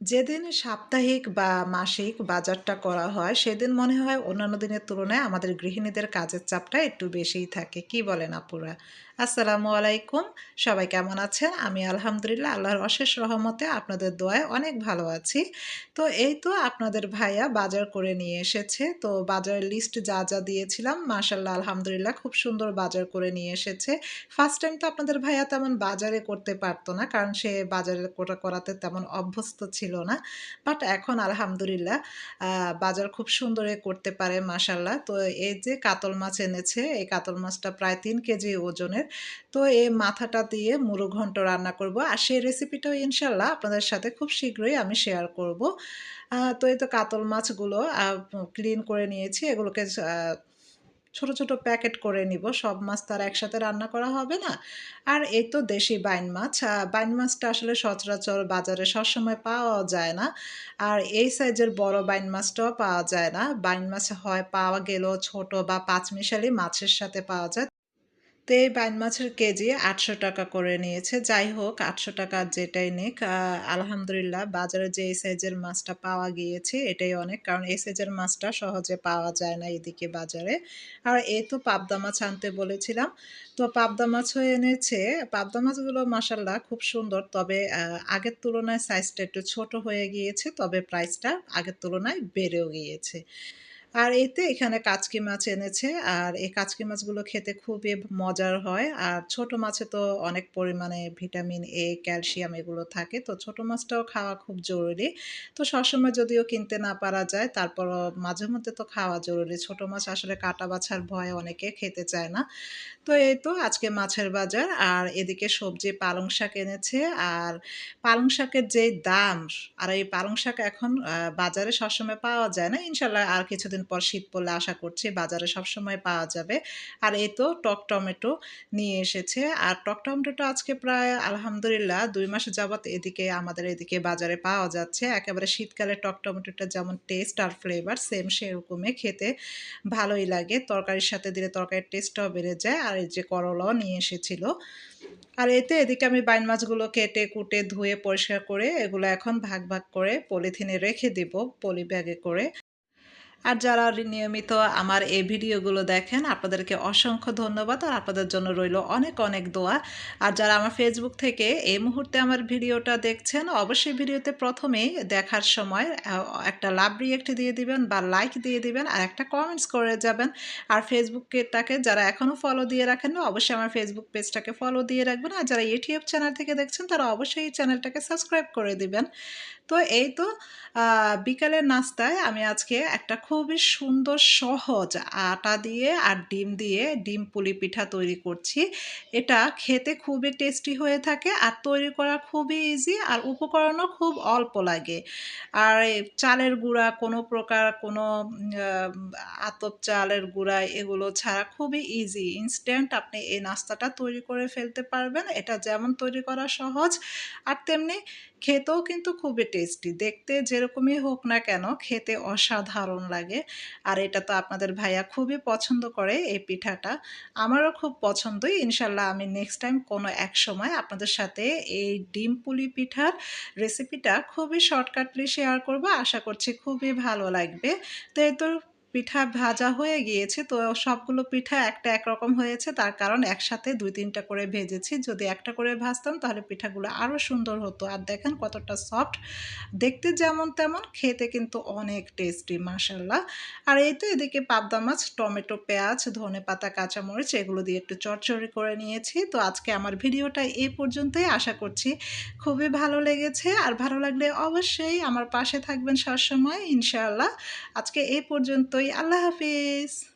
যেদিন সাপ্তাহিক বা মাসিক বাজারটা করা হয়, সেদিন মনে হয় অন্যান্য দিনের তুলনায় আমাদের গৃহিণীদের কাজের চাপটা একটু বেশিই থাকে। কি বলেন আপুরা? আসসালামু আলাইকুম। সবাই কেমন আছেন? আমি আলহামদুলিল্লাহ আল্লাহর অশেষ রহমতে আপনাদের দোয়ায় অনেক ভালো আছি। তো এই তো আপনাদের ভাইয়া বাজার করে নিয়ে এসেছে। তো বাজারের লিস্ট যা যা দিয়েছিলাম মাশাল্লাহ আলহামদুলিল্লাহ খুব সুন্দর বাজার করে নিয়ে এসেছে। ফার্স্ট টাইম তো আপনাদের ভাইয়া তেমন বাজারে করতে পারতো না, কারণ সে বাজারে করাতে তেমন অভ্যস্ত ছিল না। বাট এখন আলহামদুলিল্লাহ বাজার খুব সুন্দরে করতে পারে মাশাল্লাহ তো এই যে কাতল মাছ এনেছে, এই কাতল মাছটা প্রায় তিন কেজি ওজনের। তো এই মাথাটা দিয়ে মুরু ঘন্ট রান্না করব। আর সেই রেসিপিটাও ইনশাল্লাহ আপনাদের সাথে খুব শীঘ্রই আমি শেয়ার করব। তো এই তো কাতল মাছগুলো ক্লিন করে নিয়েছি। এগুলোকে ছোট ছোট প্যাকেট করে নিব। সব মাছ তার একসাথে রান্না করা হবে না। আর এই তো দেশি বাইন মাছ। বাইন মাছটা আসলে সচরাচর বাজারে সবসময় পাওয়া যায় না। আর এই সাইজের বড় বাইন মাছটাও পাওয়া যায় না। বাইন মাছ হয় পাওয়া গেলেও ছোট বা পাঁচমিশালি মাছের সাথে পাওয়া যায়। তো বাইন মাছের কেজি আটশো টাকা করে নিয়েছে। যাই হোক, আটশো টাকা যেটাই নিক আলহামদুলিল্লাহ বাজারে যে এই সাইজের মাছটা পাওয়া গিয়েছে এটাই অনেক। কারণ এই সাইজের মাছটা সহজে পাওয়া যায় না এদিকে বাজারে। আর এই তো পাবদা মাছ আনতে বলেছিলাম। তো পাবদা মাছও এনেছে। পাবদা মাছগুলো মাসাল্লাহ খুব সুন্দর। তবে আগের তুলনায় সাইজটা একটু ছোট হয়ে গিয়েছে। তবে প্রাইসটা আগের তুলনায় বেড়েও গিয়েছে। আর এতে এখানে কাচকি মাছ এনেছে। আর এই কাচকি মাছগুলো খেতে খুবই মজার হয়। আর ছোট মাছে তো অনেক পরিমাণে ভিটামিন এ, ক্যালসিয়াম এগুলো থাকে। তো ছোট মাছটাও খাওয়া খুব জরুরি। তো সবসময় যদিও কিনতে না পারা যায় তারপর মাঝে মধ্যে তো খাওয়া জরুরি। ছোট মাছ আসলে কাটা বাছার ভয়ে অনেকে খেতে চায় না। তো এই তো আজকে মাছের বাজার। আর এদিকে সবজি পালং শাক এনেছে। আর পালং শাকের যে দাম, আর এই পালং শাক এখন বাজারে সবসময় পাওয়া যায় না। ইনশাল্লাহ আর কিছুদিন পর শীত পড়লে আশা করছি বাজারে সবসময় পাওয়া যাবে। আর এই তো টক টমেটো নিয়ে এসেছে। আর টক টমেটোটা আজকে প্রায় আলহামদুলিল্লাহ দুই মাস যাবৎ এদিকে, আমাদের এদিকে বাজারে পাওয়া যাচ্ছে। একেবারে শীতকালে টক টমেটোটা যেমন টেস্ট আর ফ্লেভার সেম সেরকমই খেতে ভালোই লাগে। তরকারির সাথে দিলে তরকারির টেস্টটাও বেড়ে যায়। আর এই যে করলাও নিয়ে এসেছিল। আর এতে এদিকে আমি বাইন মাছগুলো কেটে, কুটে, ধুয়ে, পরিষ্কার করে এগুলো এখন ভাগ ভাগ করে পলিথিনে রেখে দিব, পলি ব্যাগে করে। আর যারা নিয়মিত আমার এই ভিডিওগুলো দেখেন, আপনাদেরকে অসংখ্য ধন্যবাদ আর আপনাদের জন্য রইল অনেক অনেক দোয়া। আর যারা আমার ফেসবুক থেকে এই মুহূর্তে আমার ভিডিওটা দেখছেন, অবশ্যই ভিডিওতে প্রথমেই দেখার সময় একটা লাভ রিয়েক্ট দিয়ে দিবেন বা লাইক দিয়ে দিবেন আর একটা কমেন্টস করে যাবেন। আর ফেসবুকটাকে যারা এখনও ফলো দিয়ে রাখেন না অবশ্যই আমার ফেসবুক পেজটাকে ফলো দিয়ে রাখবেন। আর যারা ইউটিউব চ্যানেল থেকে দেখছেন, তারা অবশ্যই এই চ্যানেলটাকে সাবস্ক্রাইব করে দিবেন। তো এই তো বিকালের নাস্তায় আমি আজকে একটা খুবই সুন্দর, সহজ আটা দিয়ে আর ডিম দিয়ে ডিম পুলি পিঠা তৈরি করছি। এটা খেতে খুবই টেস্টি হয়ে থাকে আর তৈরি করা খুবই ইজি আর উপকরণও খুব অল্প লাগে। আর চালের গুঁড়া কোনো প্রকার কোনো আতপ চালের গুঁড়া এগুলো ছাড়া খুবই ইজি ইনস্ট্যান্ট আপনি এই নাস্তাটা তৈরি করে ফেলতে পারবেন। এটা যেমন তৈরি করা সহজ আর তেমনি খেতেও কিন্তু খুবই টেস্টি দেখতে যেরকমই হোক না কেন, খেতে অসাধারণ লাগে। আর এটা তো আপনাদের ভাইয়া খুবই পছন্দ করে এই পিঠাটা। আমারও খুব পছন্দই। ইনশাল্লাহ আমি নেক্সট টাইম কোনো এক সময় আপনাদের সাথে এই ডিম পুলি পিঠার রেসিপিটা খুবই শর্টকাটলি শেয়ার করব। আশা করছি খুবই ভালো লাগবে। তো এই তো পিঠা ভাজা হয়ে গিয়েছে। তো সবগুলো পিঠা একটা একরকম হয়েছে। তার কারণ একসাথে দুই তিনটা করে ভেজেছি। যদি একটা করে ভাজতাম তাহলে পিঠাগুলো আরও সুন্দর হতো। আর দেখেন কতটা সফট। দেখতে যেমন তেমন, খেতে কিন্তু অনেক টেস্টি মাসাল্লাহ আর এই তো এদিকে পাবদা মাছ, টমেটো, পেঁয়াজ, ধনে পাতা, কাঁচামরিচ, এগুলো দিয়ে একটু চটচড়ি করে নিয়েছি। তো আজকে আমার ভিডিওটা এই পর্যন্তই। আশা করছি খুবই ভালো লেগেছে। আর ভালো লাগলে অবশ্যই আমার পাশে থাকবেন সবসময়, ইনশাআল্লাহ। আজকে এই পর্যন্ত আল্লাহ হাফিজ